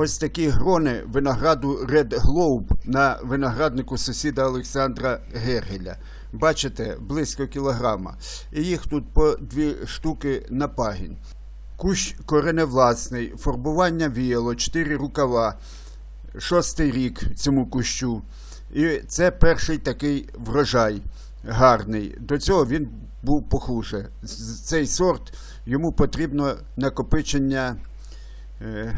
ось такі грони винограду Red Globe на винограднику сусіда Олександра Гергеля. Бачите, близько кілограма. І їх тут по дві штуки на пагінь. Кущ кореневласний, фарбування віяло, чотири рукава, шостий рік цьому кущу. І це перший такий врожай гарний. До цього він був похуже. Цей сорт йому потрібно накопичення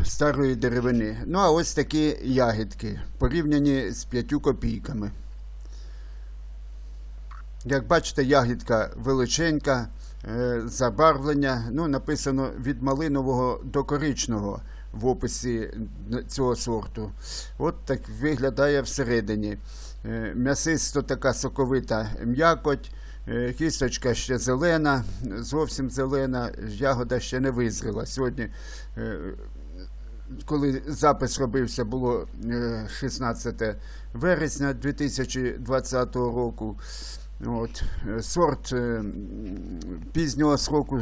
старої деревини. Ну, а ось такі ягідки, порівняні з 5 копійками. Як бачите, ягідка величенька, е, забарвлення. Ну, написано від малинового до коричного в описі цього сорту. От так виглядає всередині. Е, М'ясисто така соковита м'якоть, е, кісточка ще зелена, зовсім зелена, ягода ще не визріла. Сьогодні е, коли запис робився, було е, 16 вересня 2020 року. От, е, сорт е, пізнього сроку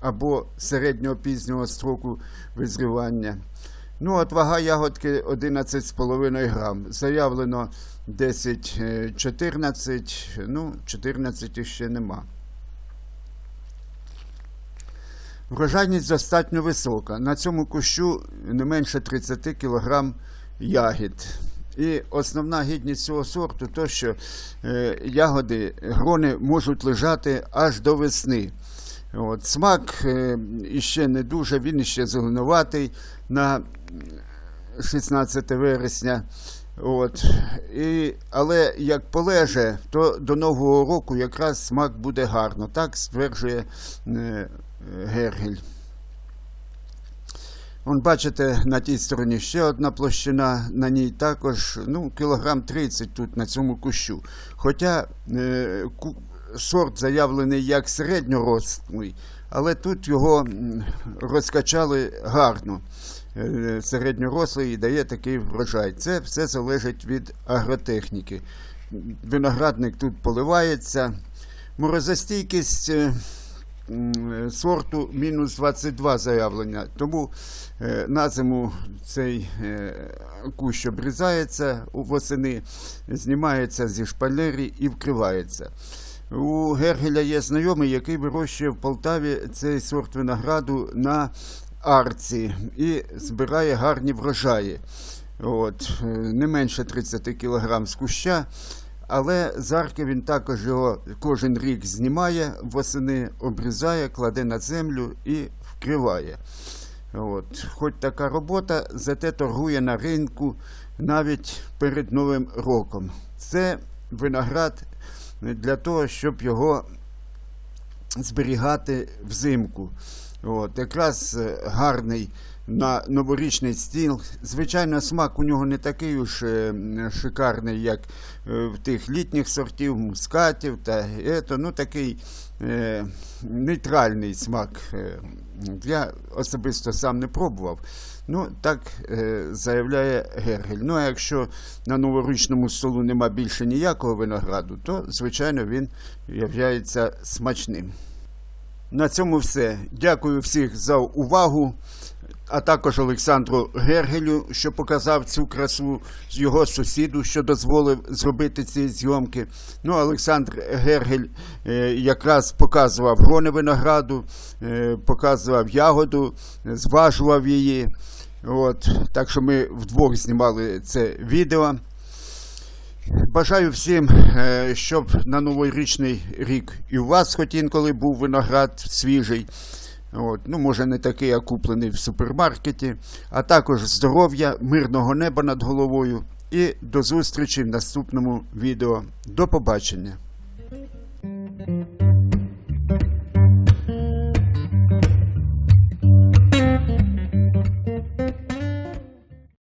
або середнього пізнього строку визрівання. Ну, от вага ягодки 11,5 грам. Заявлено 10-14, ну, 14 ще нема. Врожайність достатньо висока. На цьому кущу не менше 30 кг ягід. І основна гідність цього сорту то, що е, ягоди, грони можуть лежати аж до весни. От, смак е, іще не дуже, він іще зеленуватий на 16 вересня. От. І, але як полеже, то до Нового року якраз смак буде гарно. Так стверджує е, Гергель. Вон, бачите, на тій стороні ще одна площина, на ній також ну, кілограм 30 тут на цьому кущу. Хоча е, ку- сорт заявлений як середньорослий, але тут його розкачали гарно. Е, Середньорослий і дає такий врожай. Це все залежить від агротехніки. Виноградник тут поливається. Морозостійкість. е, сорту мінус 22 заявлення. Тому е, на зиму цей кущ обрізається у восени, знімається зі шпалери і вкривається. У Гергеля є знайомий, який вирощує в Полтаві цей сорт винограду на арці і збирає гарні врожаї. От, е, не менше 30 кг з куща. Але з арки він також його кожен рік знімає, восени обрізає, кладе на землю і вкриває. От. Хоч така робота, зате торгує на ринку навіть перед Новим роком. Це виноград для того, щоб його зберігати взимку. От, якраз е, гарний на новорічний стіл. Звичайно, смак у нього не такий уж е, шикарний, як е, в тих літніх сортів, мускатів та ето, ну такий е, нейтральний смак. Е, Я особисто сам не пробував. Ну, так е, заявляє Гергель. Ну, а якщо на новорічному столу нема більше ніякого винограду, то, звичайно, він є смачним. На цьому все. Дякую всіх за увагу, а також Олександру Гергелю, що показав цю красу, його сусіду, що дозволив зробити ці зйомки. Ну, Олександр Гергель е, якраз показував грони винограду, е, показував ягоду, зважував її. От, так що ми вдвох знімали це відео. Бажаю всім, е, щоб на новорічний рік і у вас хоч інколи був виноград свіжий. От, ну, може, не такий, як куплений в супермаркеті, а також здоров'я, мирного неба над головою. І до зустрічі в наступному відео. До побачення!